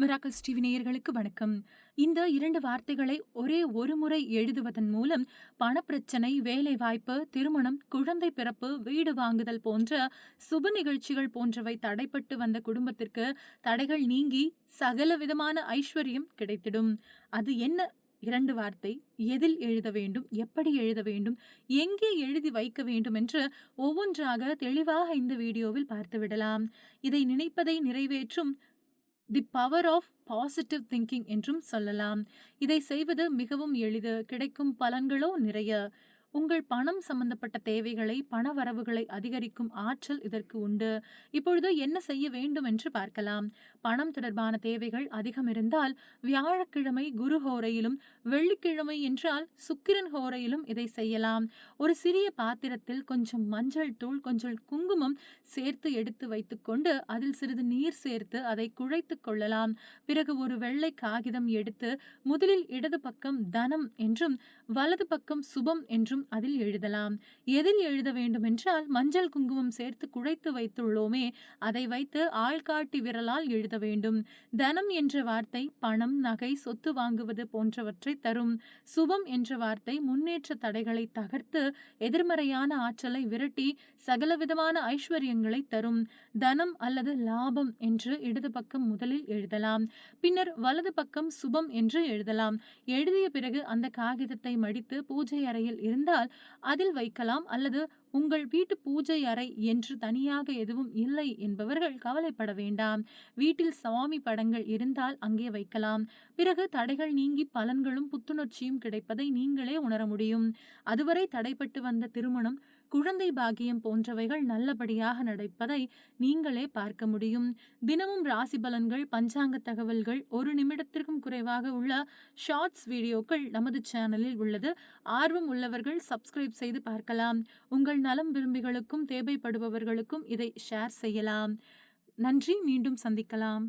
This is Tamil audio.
மிராக்கல்ஸ் டிவி நேயர்களுக்கு வணக்கம். இந்த இரண்டு வார்த்தைகளை ஒரே ஒரு முறை எழுதுவதன் மூலம் பணப்பிரச்சனை வேலை வாய்ப்பு திருமணம் குழந்தை பிறப்பு வீடு வாங்குதல் போன்ற சுப நிகழ்ச்சிகள் போன்றவை தடைப்பட்டு வந்த குடும்பத்திற்கு தடைகள் நீங்கி சகல விதமான ஐஸ்வர்யம் கிடைத்திடும். அது என்ன? இரண்டு வார்த்தை. எதில் எழுத வேண்டும்? எப்படி எழுத வேண்டும்? எங்கே எழுதி வைக்க வேண்டும் என்று ஒவ்வொன்றாக தெளிவாக இந்த வீடியோவில் பார்த்துவிடலாம். இதை நினைப்பதை நிறைவேற்றும் the power of positive thinking என்றும் சொல்லலாம். இதை செய்வது மிகவும் எளிது. கிடைக்கும் பலன்களோ நிறைய. உங்கள் பணம் சம்பந்தப்பட்ட தேவைகளை பண வரவுகளை அதிகரிக்கும் ஆற்றல் இதற்கு உண்டு. இப்பொழுது என்ன செய்ய வேண்டும் என்று பார்க்கலாம். பணம் தொடர்பான தேவைகள் அதிகம் இருந்தால் வியாழக்கிழமை குரு ஹோரையிலும் வெள்ளிக்கிழமை என்றால் சுக்கிரன் ஹோரையிலும் இதை செய்யலாம். ஒரு சிறிய பாத்திரத்தில் கொஞ்சம் மஞ்சள் தூள் கொஞ்சம் குங்குமம் சேர்த்து எடுத்து வைத்துக்கொண்டு அதில் சிறிது நீர் சேர்த்து அதை குழைத்து கொள்ளலாம். பிறகு ஒரு வெள்ளை காகிதம் எடுத்து முதலில் இடது பக்கம் தனம் என்றும் வலது பக்கம் சுபம் என்றும் அதில் எழுதலாம். எதில் எழுத வேண்டுமென்றால் மஞ்சள் குங்குமம் சேர்த்து குழைத்து வைத்துள்ளோமே அதை வைத்து ஆள்காட்டி விரலால் எழுத வேண்டும். தனம் என்ற வார்த்தை பணம் நகை சொத்து வாங்குவது போன்றவற்றை தரும். சுபம் என்ற வார்த்தை முன்னேற்ற தடைகளை தகர்த்து எதிர்மறையான ஆற்றலை விரட்டி சகலவிதமான ஐஸ்வர்யங்களை தரும். தனம் அல்லது லாபம் என்று இடது பக்கம் முதலில் எழுதலாம். பின்னர் வலது பக்கம் சுபம் என்று எழுதலாம். எழுதிய பிறகு அந்த காகிதத்தை மடித்து பூஜை அறையில் இருந்த இருந்தால் அதில் வைக்கலாம் அல்லது உங்கள் வீட்டு பூஜை அறை என்று தனியாக எதுவும் இல்லை என்பவர்கள் கவலைப்பட வேண்டாம். வீட்டில் சுவாமி படங்கள் இருந்தால் அங்கே வைக்கலாம். பிறகு தடைகள் நீங்கி பலன்களும் புத்துணர்ச்சியும் கிடைப்பதை நீங்களே உணர முடியும். அதுவரை தடைப்பட்டு வந்த திருமணம் குழந்தை பாகியம் போன்றவைகள் நல்லபடியாக நடப்பதை நீங்களே பார்க்க முடியும். தினமும் ராசி பலன்கள் பஞ்சாங்க தகவல்கள் ஒரு நிமிடத்திற்கும் குறைவாக உள்ள ஷார்ட்ஸ் வீடியோக்கள் நமது சேனலில் உள்ளது. ஆர்வம் உள்ளவர்கள் சப்ஸ்கிரைப் செய்து பார்க்கலாம். உங்கள் நலம் விரும்பிகளுக்கும் தேவைப்படுபவர்களுக்கும் இதை ஷேர் செய்யலாம். நன்றி. மீண்டும் சந்திக்கலாம்.